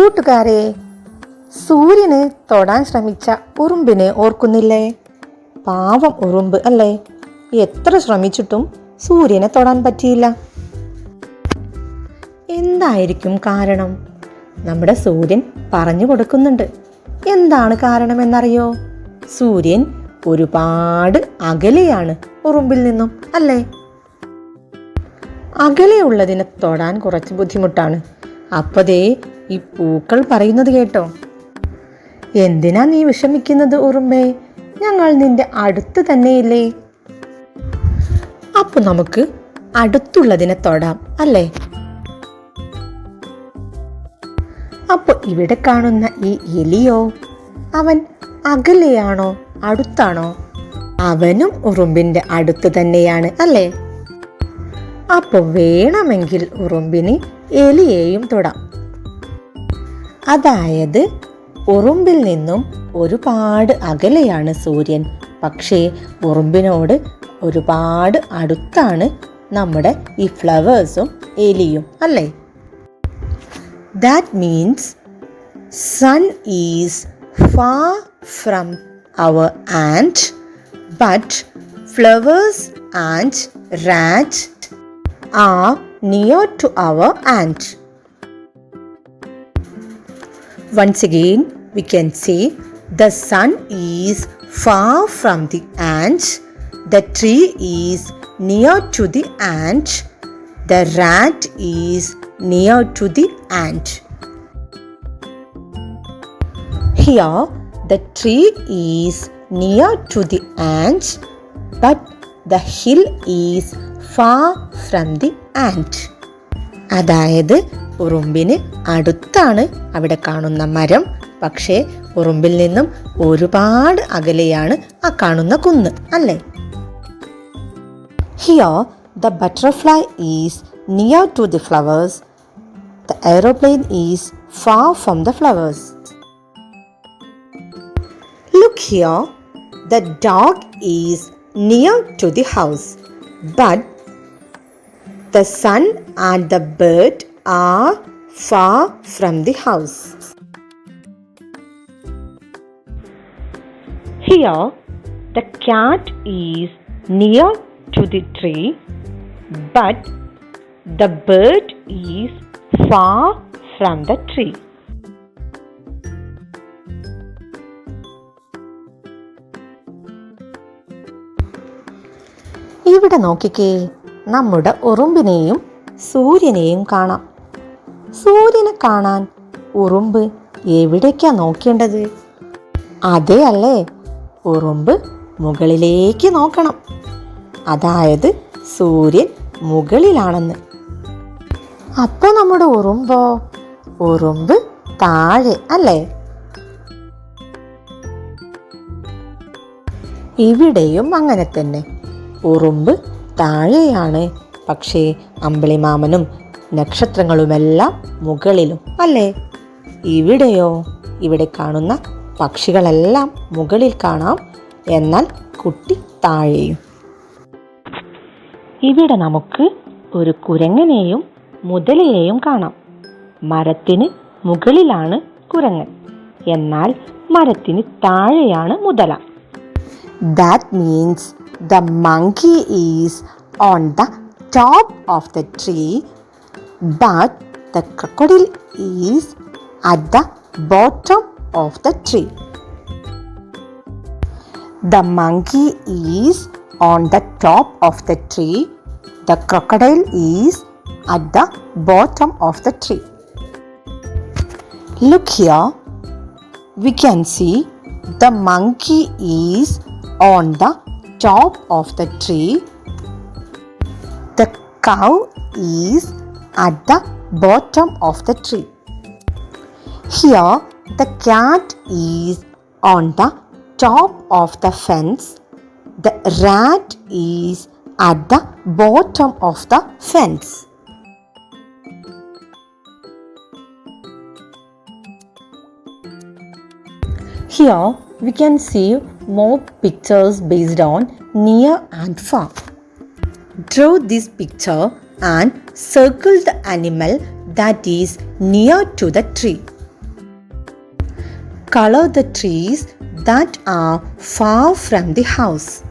കൂട്ടുകാരെ സൂര്യന് തൊടാൻ ശ്രമിച്ച ഉറുമ്പിനെ ഓർക്കുന്നില്ലേ? പാവം ഉറുമ്പ് അല്ലേ? എത്ര ശ്രമിച്ചിട്ടും സൂര്യനെ തൊടാൻ പറ്റിയില്ല. എന്തായിരിക്കും കാരണം? നമ്മുടെ സൂര്യൻ പറഞ്ഞു കൊടുക്കുന്നുണ്ട്. എന്താണ് കാരണമെന്നറിയോ? സൂര്യൻ ഒരുപാട് അകലെയാണ് ഉറുമ്പിൽ നിന്നും അല്ലേ? അകലെയുള്ളതിനെ തൊടാൻ കുറച്ച് ബുദ്ധിമുട്ടാണ്. അപ്പതേ ഈ പൂക്കൾ പറയുന്നത് കേട്ടോ. എന്തിനാ നീ വിഷമിക്കുന്നത് ഉറുമ്പേ ഞങ്ങൾ നിന്റെ അടുത്ത് തന്നെയില്ലേ? അപ്പൊ നമുക്ക് അടുത്തുള്ളതിനെ തൊടാം അല്ലേ? അപ്പൊ ഇവിടെ കാണുന്ന ഈ എലിയോ അവൻ അകലെയാണോ അടുത്താണോ? അവനും ഉറുമ്പിന്റെ അടുത്ത് തന്നെയാണ് അല്ലേ? അപ്പൊ വേണമെങ്കിൽ ഉറുമ്പിന് എലിയെയും തൊടാം. അതായത് ഉറുമ്പിൽ നിന്നും ഒരുപാട് അകലെയാണ് സൂര്യൻ പക്ഷേ ഉറുമ്പിനോട് ഒരുപാട് അടുത്താണ് നമ്മുടെ ഈ ഫ്ലവേഴ്സും എലിയും അല്ലേ that means sun is far from our and but flowers and rat are near to our ant. Once again, we can say the sun is far from the ant, the tree is near to the ant, the rat is near to the ant. Here, the tree is near to the ant, but the hill is far from the ant. അതായത് ഉറുമ്പിന് അടുത്താണ് അവിടെ കാണുന്ന മരം. പക്ഷേ ഉറുമ്പിൽ നിന്നും ഒരുപാട് അകലെയാണ് ആ കാണുന്ന കുന്ന് അല്ലേ? Here the butterfly is near to the flowers the aeroplane is far from the flowers look here the dog is near to the house but the sun and the bird are far from the house. Here, the cat is near to the tree, but the bird is far from the tree. ഇവിടെ നോക്കിക്കേ നമ്മുടെ ഉറുമ്പിനെയും സൂര്യനെയും കാണാം സൂര്യനെ കാണാൻ ഉറുമ്പ് എവിടേക്കാ നോക്കേണ്ടത്? അതെ അല്ലേ? ഉറുമ്പ് മുകളിലേക്ക് നോക്കണം. അതായത് സൂര്യൻ മുകളിലാണെന്ന്. അപ്പോൾ നമ്മുടെ ഉറുമ്പോ? ഉറുമ്പ് താഴെ അല്ലേ? ഇവിടെയും അങ്ങനെ തന്നെ. ഉറുമ്പ് താഴെയാണ്. പക്ഷേ അമ്പിളിമാമനും നക്ഷത്രങ്ങളുമെല്ലാം മുകളിലും അല്ലേ? ഇവിടെയോ? ഇവിടെ കാണുന്ന പക്ഷികളെല്ലാം മുകളിൽ കാണാം. എന്നാൽ കുട്ടി താഴെയും. ഇവിടെ നമുക്ക് ഒരു കുരങ്ങനെയും മുതലയെയും കാണാം. മരത്തിന് മുകളിലാണ് കുരങ്ങൻ. എന്നാൽ മരത്തിന് താഴെയാണ് മുതല. That means the monkey is on the top of the tree, but the crocodile is at the bottom of the tree. The monkey is on the top of the tree, the crocodile is at the bottom of the tree. Look here, we can see the monkey is on the top of the tree. The cow is at the bottom of the tree. Here, the cat is on the top of the fence. The rat is at the bottom of the fence. Here we can see more pictures based on near and far. Draw this picture and circle the animal that is near to the tree. color the trees that are far from the house.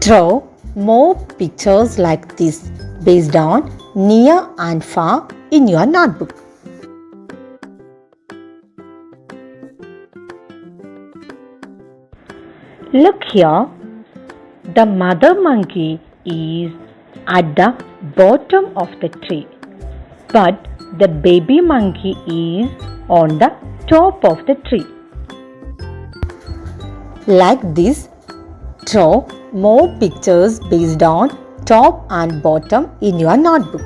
Draw more pictures like this based on near and far in your notebook. Look here. The mother monkey is at the bottom of the tree, but the baby monkey is on the top of the tree. Like this, draw more pictures based on top and bottom in your notebook.